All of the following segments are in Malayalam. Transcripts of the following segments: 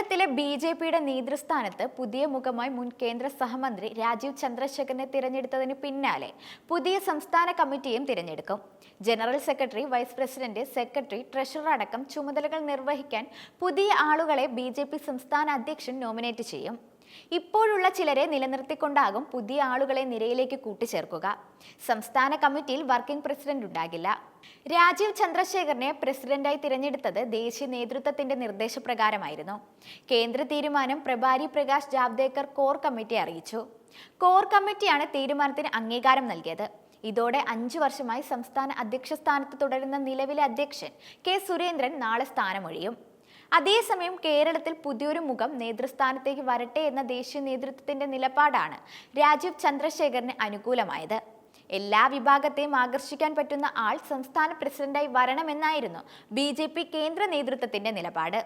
കേരളത്തിലെ ബി ജെ പിയുടെ നേതൃസ്ഥാനത്ത് പുതിയ മുഖമായി മുൻ കേന്ദ്ര സഹമന്ത്രി രാജീവ് ചന്ദ്രശേഖരനെ തിരഞ്ഞെടുത്തതിന് പിന്നാലെ പുതിയ സംസ്ഥാന കമ്മിറ്റിയും തിരഞ്ഞെടുക്കും. General secretary vice president secretary treasurer അടക്കം ചുമതലകൾ നിർവഹിക്കാൻ പുതിയ ആളുകളെ ബി സംസ്ഥാന അധ്യക്ഷൻ നോമിനേറ്റ് ചെയ്യും. ഇപ്പോഴുള്ള ചിലരെ നിലനിർത്തിക്കൊണ്ടാകും പുതിയ ആളുകളെ നിരയിലേക്ക് കൂട്ടിച്ചേർക്കുക. സംസ്ഥാന കമ്മിറ്റിയിൽ വർക്കിംഗ് പ്രസിഡന്റ് ഉണ്ടാകില്ല. രാജീവ് ചന്ദ്രശേഖറിനെ പ്രസിഡന്റായി തിരഞ്ഞെടുത്തത് ദേശീയ നേതൃത്വത്തിന്റെ നിർദ്ദേശപ്രകാരമായിരുന്നു. കേന്ദ്ര തീരുമാനം പ്രഭാരി പ്രകാശ് ജാവ്ദേക്കർ കോർ കമ്മിറ്റി അറിയിച്ചു. കോർ കമ്മിറ്റിയാണ് തീരുമാനത്തിന് അംഗീകാരം നൽകിയത്. ഇതോടെ അഞ്ചു വർഷമായി സംസ്ഥാന അധ്യക്ഷ സ്ഥാനത്ത് തുടരുന്ന നിലവിലെ അധ്യക്ഷൻ കെ സുരേന്ദ്രൻ നാളെ സ്ഥാനമൊഴിയും. അതേസമയം കേരളത്തിൽ പുതിയൊരു മുഖം നേതൃസ്ഥാനത്തേക്ക് വരട്ടെ എന്ന ദേശീയ നേതൃത്വത്തിന്റെ നിലപാടാണ് രാജീവ് ചന്ദ്രശേഖറിന് അനുകൂലമായത്. എല്ലാ വിഭാഗത്തെയും ആകർഷിക്കാൻ പറ്റുന്ന ആൾ സംസ്ഥാന പ്രസിഡന്റായി വരണമെന്നായിരുന്നു ബി ജെ പി കേന്ദ്ര നേതൃത്വത്തിന്റെ നിലപാട്.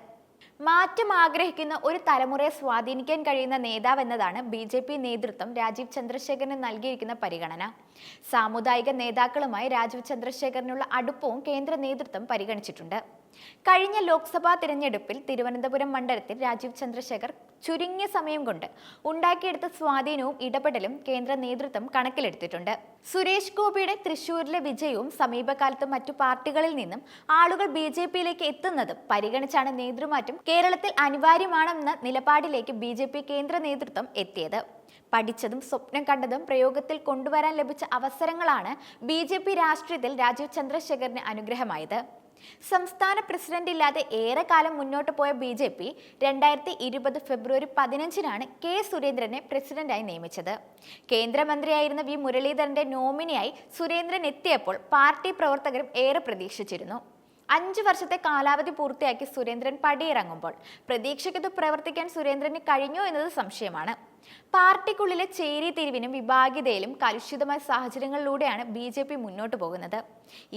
മാറ്റം ആഗ്രഹിക്കുന്ന ഒരു തലമുറയെ സ്വാധീനിക്കാൻ കഴിയുന്ന നേതാവ് എന്നതാണ് ബി ജെ പി നേതൃത്വം രാജീവ് ചന്ദ്രശേഖരന് നൽകിയിരിക്കുന്ന പരിഗണന. സാമുദായിക നേതാക്കളുമായി രാജീവ് ചന്ദ്രശേഖരനുള്ള അടുപ്പവും കേന്ദ്ര നേതൃത്വം പരിഗണിച്ചിട്ടുണ്ട്. കഴിഞ്ഞ ലോക്സഭാ തിരഞ്ഞെടുപ്പിൽ തിരുവനന്തപുരം മണ്ഡലത്തിൽ രാജീവ് ചന്ദ്രശേഖർ ചുരുങ്ങിയ സമയം കൊണ്ട് ഉണ്ടാക്കിയെടുത്ത സ്വാധീനവും ഇടപെടലും കേന്ദ്ര നേതൃത്വം കണക്കിലെടുത്തിട്ടുണ്ട്. സുരേഷ് ഗോപിയുടെ തൃശൂരിലെ വിജയവും സമീപകാലത്ത് മറ്റു പാർട്ടികളിൽ നിന്നും ആളുകൾ ബി ജെ പിയിലേക്ക് എത്തുന്നതും പരിഗണിച്ചാണ് നേതൃമാറ്റം കേരളത്തിൽ അനിവാര്യമാണെന്ന നിലപാടിലേക്ക് ബി ജെ പി കേന്ദ്ര നേതൃത്വം എത്തിയത്. പഠിച്ചതും സ്വപ്നം കണ്ടതും പ്രയോഗത്തിൽ കൊണ്ടുവരാൻ ലഭിച്ച അവസരങ്ങളാണ് ബി ജെ പി രാഷ്ട്രീയത്തിൽ രാജീവ് ചന്ദ്രശേഖറിന് അനുഗ്രഹമായത്. സംസ്ഥാന പ്രസിഡന്റ് ഇല്ലാതെ കാലം മുന്നോട്ട് പോയ ബി ജെ പി രണ്ടായിരത്തി ഇരുപത് ഫെബ്രുവരി പതിനഞ്ചിനാണ് കെ സുരേന്ദ്രനെ പ്രസിഡന്റായി നിയമിച്ചത്. കേന്ദ്രമന്ത്രിയായിരുന്ന വി മുരളീധരന്റെ നോമിനിയായി സുരേന്ദ്രൻ എത്തിയപ്പോൾ പാർട്ടി പ്രവർത്തകരും ഏറെ പ്രതീക്ഷിച്ചിരുന്നു. അഞ്ചു വർഷത്തെ കാലാവധി പൂർത്തിയാക്കി സുരേന്ദ്രൻ പടിയിറങ്ങുമ്പോൾ. പ്രതീക്ഷയ്ക്കത് പ്രവർത്തിക്കാൻ സുരേന്ദ്രന് കഴിഞ്ഞു എന്നത് സംശയമാണ്. പാർട്ടിക്കുള്ളിലെ ചേരി തിരിവിനും വിഭാഗീയതയിലും കലുഷിതമായ സാഹചര്യങ്ങളിലൂടെയാണ് ബി ജെ പി മുന്നോട്ട് പോകുന്നത്.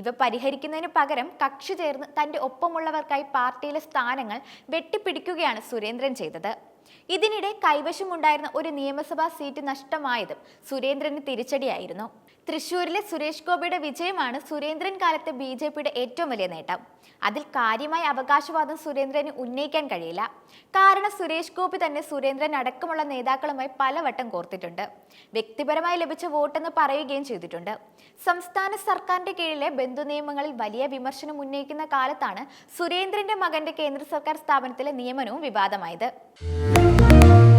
ഇവ പരിഹരിക്കുന്നതിന് പകരം കക്ഷി ചേർന്ന് തന്റെ ഒപ്പമുള്ളവർക്കായി പാർട്ടിയിലെ സ്ഥാനങ്ങൾ വെട്ടിപ്പിടിക്കുകയാണ് സുരേന്ദ്രൻ ചെയ്തത്. ഇതിനിടെ കൈവശമുണ്ടായിരുന്ന ഒരു നിയമസഭാ സീറ്റ് നഷ്ടമായതും സുരേന്ദ്രന് തിരിച്ചടിയായിരുന്നു. തൃശൂരിലെ സുരേഷ് ഗോപിയുടെ വിജയമാണ് സുരേന്ദ്രൻ കാലത്തെ ബി ജെ പിയുടെ ഏറ്റവും വലിയ നേട്ടം. അതിൽ കാര്യമായ അവകാശവാദം സുരേന്ദ്രന് ഉന്നയിക്കാൻ കഴിയില്ല. കാരണം സുരേഷ് ഗോപി തന്നെ സുരേന്ദ്രൻ അടക്കമുള്ള നേതാക്കളുമായി പലവട്ടം കോർത്തിട്ടുണ്ട്. വ്യക്തിപരമായി ലഭിച്ച വോട്ടെന്ന് പറയുകയും ചെയ്തിട്ടുണ്ട്. സംസ്ഥാന സർക്കാരിന്റെ കീഴിലെ ബന്ധു നിയമങ്ങളിൽ വലിയ വിമർശനം ഉന്നയിക്കുന്ന കാലത്താണ് സുരേന്ദ്രന്റെ മകന്റെ കേന്ദ്ര സർക്കാർ സ്ഥാപനത്തിലെ നിയമനവും വിവാദമായത്. Música